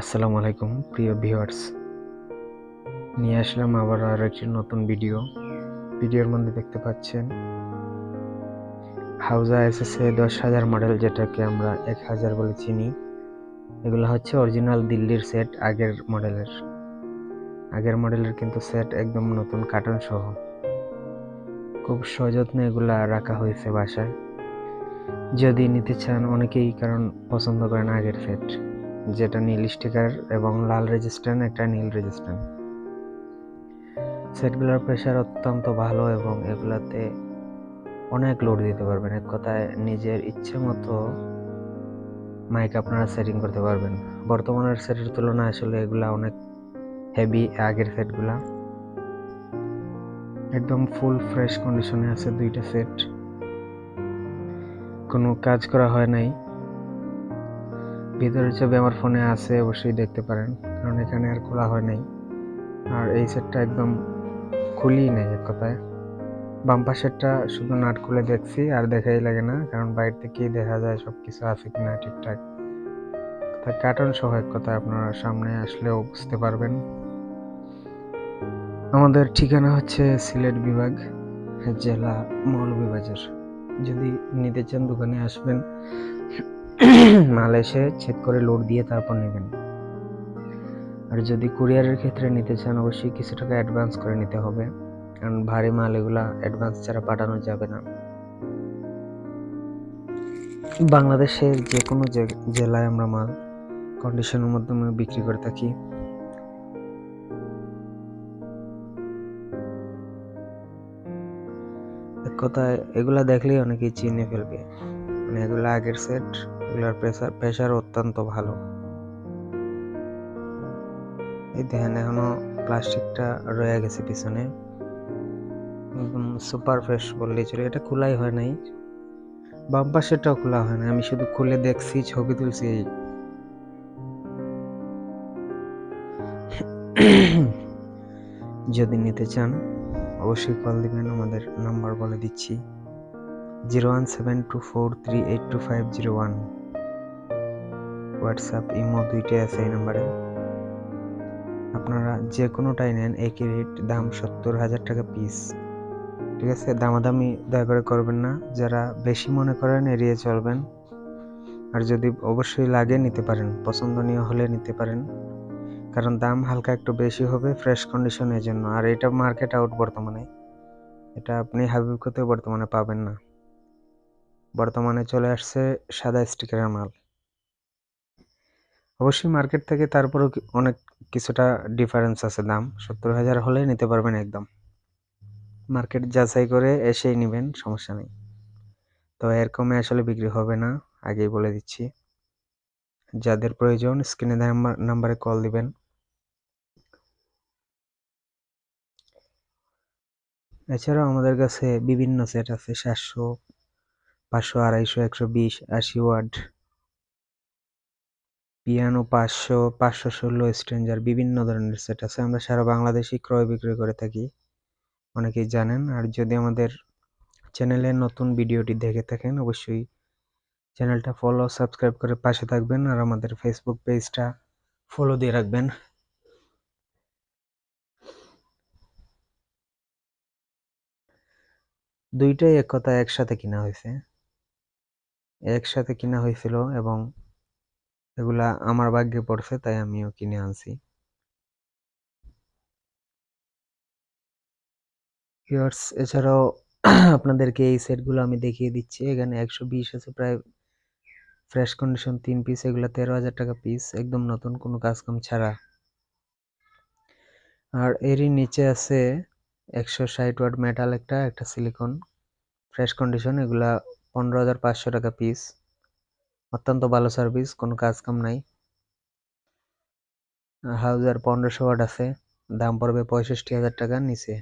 আসসালামু আলাইকুম, প্রিয় ভিউয়ার্স। নিয়ে আসলাম আবার আর একটি নতুন ভিডিও। ভিডিওর মধ্যে দেখতে পাচ্ছেন, হাউজা এসএসএ দশ হাজার মডেল, যেটাকে আমরা এক হাজার বলে চিনি। এগুলো হচ্ছে অরিজিনাল দিল্লির সেট, আগের মডেলের। আগের মডেলের কিন্তু সেট একদম নতুন, কার্টন সহ। খুব সযত্নে এগুলা রাখা হয়েছে বাসায়। যদি নিতে চান, অনেকেই কারণ পছন্দ করেন আগের সেট। যেটা নীল স্টিকার এবং লাল রেজিস্ট্যান্ট একটা নীল রেজিস্ট্যান্ট সেটগুলোর প্রেশার অত্যন্ত ভালো এবং এগুলাতে অনেক লোড দিতে পারবেন। এক কথায় নিজের ইচ্ছে মতো মাইক আপনারা সেটিং করতে পারবেন। বর্তমানের সেটের তুলনায় আসলে এগুলা অনেক হেভি আগের সেটগুলা একদম ফুল ফ্রেশ কন্ডিশনে আছে দুইটা সেট কোনো কাজ করা হয় নাই। ভিতরের ছবি আমার ফোনে আছে, অবশ্যই দেখতে পারেন, কারণ এখানে আর খোলা হয় নাই। আর এই সেটটা একদম খুলি নেই এক কথায়। বাম্পার সেটটা শুধু নাট খুলে দেখছি, আর দেখাই লাগে না, কারণ বাইরে থেকেই দেখা যায় সব কিছু আছে কিনা ঠিকঠাক। তাই কার্টন সহ এক কথায় আপনারা সামনে আসলেও বুঝতে পারবেন। আমাদের ঠিকানা হচ্ছে সিলেট বিভাগ, জেলা মৌলভীবাজার যদি নিতে চান দোকানে আসবেন মাল এসে চেক করে লোড দিয়ে তারপর নেবেন। আর যদি কুরিয়ারের ক্ষেত্রে নিতে চান, অবশ্যই কিছু টাকা অ্যাডভান্স করে নিতে হবে। কারণ ভারী মাল এগুলা অ্যাডভান্স ছাড়া পাঠানো যাবে না। বাংলাদেশের যে কোনো জেলায় আমরা মাল কন্ডিশনের মাধ্যমে বিক্রি করে থাকি। এক কথায়, এগুলা দেখলেই অনেকেই চিনে ফেলবে। মানে এগুলো আগের সেট এগুলোর প্রেসার প্রেশার অত্যন্ত ভালো। এই দেখেন এখনও প্লাস্টিকটা রয়ে গেছে পিছনে। একদম সুপার ফ্রেশ বললেই চলে। এটা খোলাই হয় নাই। বাম পাশেরটাও খোলা হয় না আমি শুধু খুলে দেখছি, ছবি তুলছি এই। যদি নিতে চান, অবশ্যই কল দিবেন, আমাদের নাম্বার বলে দিচ্ছি। Zero one seven two four three eight two five zero one WhatsApp, imo দুইটাই আছে এই নাম্বারে। আপনারা যে কোনোটাই নেন, একই রেট দাম সত্তর হাজার টাকা পিস ঠিক আছে? দামাদামি দয়া করে করবেন না। যারা বেশি মনে করেন এড়িয়ে চলবেন। আর যদি অবশ্যই লাগে নিতে পারেন, পছন্দনীয় হলে নিতে পারেন। কারণ দাম হালকা একটু বেশি হবে ফ্রেশ কন্ডিশনের জন্য। আর এটা মার্কেট আউট বর্তমানে। এটা আপনি হাবিবকতেও বর্তমানে পাবেন না। বর্তমানে চলে আসছে সাদা স্টিকারের মাল। অবশ্যই মার্কেট থেকে তারপরেও অনেক কিছুটা ডিফারেন্স আছে দাম। সত্তর হাজার হলে নিতে পারবেন একদম। মার্কেট যাচাই করে এসেই নেবেন, সমস্যা নেই। তো এর কমে আসলে বিক্রি হবে না, আগেই বলে দিচ্ছি। যাদের প্রয়োজন স্ক্রিনে নাম্বারে কল দিবেন। এছাড়াও আমাদের কাছে বিভিন্ন সেট আছে, সাতশো, পাঁচশো, আড়াইশো, একশো বিশ, আশি ওয়াট। পিয়ানো পাঁচশো পাঁচশো ষোলো স্ট্রেঞ্জার, বিভিন্ন ধরনের সেট আছে। আমরা সারা বাংলাদেশই ক্রয় বিক্রয় করে থাকি, অনেকেই জানেন। আর যদি আমাদের চ্যানেলে নতুন ভিডিওটি দেখে থাকেন, অবশ্যই চ্যানেলটা ফলো সাবস্ক্রাইব করে পাশে থাকবেন। আর আমাদের ফেসবুক পেজটা ফলো দিয়ে রাখবেন। দুইটাই এক কথা একসাথে কিনা হয়েছে। একসাথে কিনা হয়েছিল এবং এগুলা আমার ভাগ্যে পড়ছে, তাই আমিও কিনে আনছি। ভিউয়ার্স এছাড়াও আপনাদেরকে এই সেটগুলো আমি দেখিয়ে দিচ্ছি। এখানে একশো বিশ আছে প্রায়। ফ্রেশ কন্ডিশন তিন পিস এগুলো তেরো হাজার টাকা পিস একদম নতুন কোনো কাজকাম ছাড়া। আর এরই নিচে আছে একশো ষাট ওয়াট মেটাল একটা একটা সিলিকন ফ্রেশ কন্ডিশন এগুলা পনেরো হাজার পাঁচশো টাকা পিস অত্যন্ত ভালো সার্ভিস কোনো কাজ কাম নাই। হাউজার পনেরোশো ওয়াট আছে, দাম পড়বে পঁয়ষট্টি হাজার টাকার নিচে।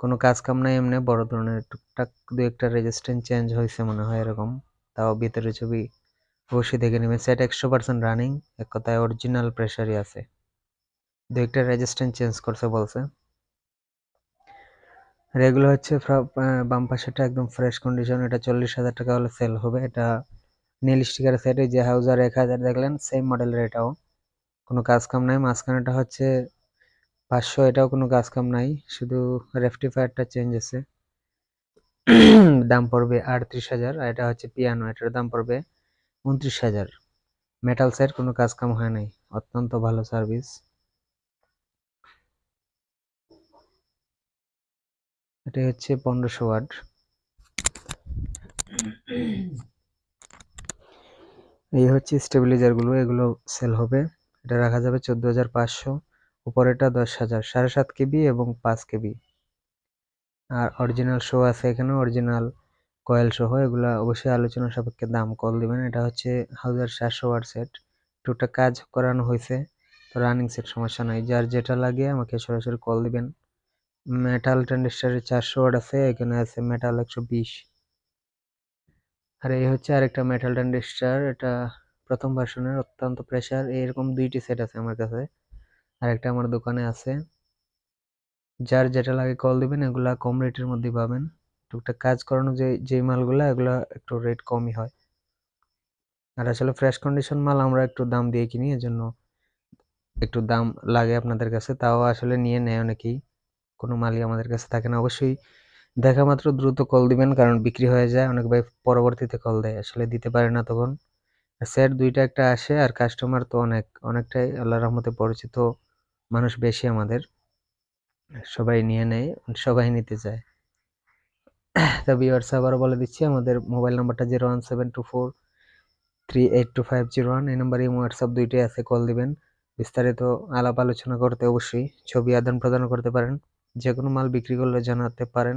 কোনো কাজ কাম নাই এমনি, বড় ধরনের টুকটাক দু একটা রেজিস্ট্যান্স চেঞ্জ হয়েছে মনে হয় এরকম। তাও ভিতরে ছবি অবশ্যই দেখে নেবেন। সেট একশো পার্সেন্ট রানিং এক কথায় অরিজিনাল প্রেশারই আছে। দু একটা রেজিস্ট্যান্স চেঞ্জ করছে বলছে। এগুলো হচ্ছে বাম পাশেটা একদম ফ্রেশ কন্ডিশন এটা চল্লিশ হাজার টাকা হলে সেল হবে। এটা নীল স্টিকার সেট এই যে হাউজার এক হাজার দেখলেন সেম মডেলের এটাও। কোনো কাজ কাম নাই মাঝখানেটা হচ্ছে পাঁচশো, এটাও কোনো কাজ কাম নাই, শুধু রেফটিফায়ারটা চেঞ্জ আছে। দাম পড়বে আটত্রিশ হাজার, আর এটা হচ্ছে পিয়ানো এটার দাম পড়বে উনত্রিশ হাজার। মেটাল সেট কোনো কাজ কাম হয় নাই, অত্যন্ত ভালো সার্ভিস এটা হচ্ছে পনেরোশো ওয়াট। এই হচ্ছে স্টেবিলাইজারগুলো এগুলো সেল হবে। এটা রাখা যাবে চোদ্দ হাজার পাঁচশো। উপরেটা দশ হাজার, সাড়ে সাত কেবি এবং পাঁচ কেবি। আর অরিজিনাল শো আছে এখানে অরিজিনাল কয়েল সহ, এগুলো অবশ্যই আলোচনা সাপেক্ষে দাম কল দিবেন। এটা হচ্ছে হাজার সাতশো ওয়াট সেট টুকটাক কাজ করানো হয়েছে, তো রানিং সেট সমস্যা নাই। যার যেটা লাগে আমাকে সরাসরি কল দিবেন। মেটাল ট্রানজিস্টারের চারশো ওয়াট আছে, এখানে আছে মেটাল একশো বিশ। আর এই হচ্ছে আরেকটা মেটাল ট্রানজিস্টার এটা প্রথম ভার্সনের অত্যন্ত প্রেসার এরকম দুইটি সেট আছে আমার কাছে। আরেকটা আমার দোকানে আছে। যার যেটা লাগে কল দিবেন, এগুলা কম রেটের মধ্যে পাবেন। টুকটাক কাজ করানো যে যে মালগুলা, এগুলা একটু রেট কমই হয়। আর আসলে ফ্রেশ কন্ডিশন মাল আমরা একটু দাম দিয়ে কিনি, এজন্য একটু দাম লাগে আপনাদের কাছে। তাও আসলে নিয়ে নেয় অনেকেই। কোনো মালই আমাদের কাছে থাকে না। অবশ্যই দেখা মাত্র দ্রুত কল দিবেন, কারণ বিক্রি হয়ে যায়। অনেক ভাই পরবর্তীতে কল দেয়, আসলে দিতে পারে না তখন। সেট দুইটা একটা আসে, আর কাস্টমার তো অনেক। অনেকটাই আল্লাহ রহমতে পরিচিত মানুষ বেশি আমাদের। সবাই নিয়ে নেয়, সবাই নিতে চায়। তা ভিউয়ার্স আবারও বলে দিচ্ছি, আমাদের মোবাইল নাম্বারটা zero one seven two four three eight two five zero one এই নাম্বারে হোয়াটসঅ্যাপ দুইটাই আছে কল দিবেন। বিস্তারিত আলাপ আলোচনা করতে অবশ্যই ছবি আদান প্রদান করতে পারেন। যে কোনো মাল বিক্রি করলে জানাতে পারেন।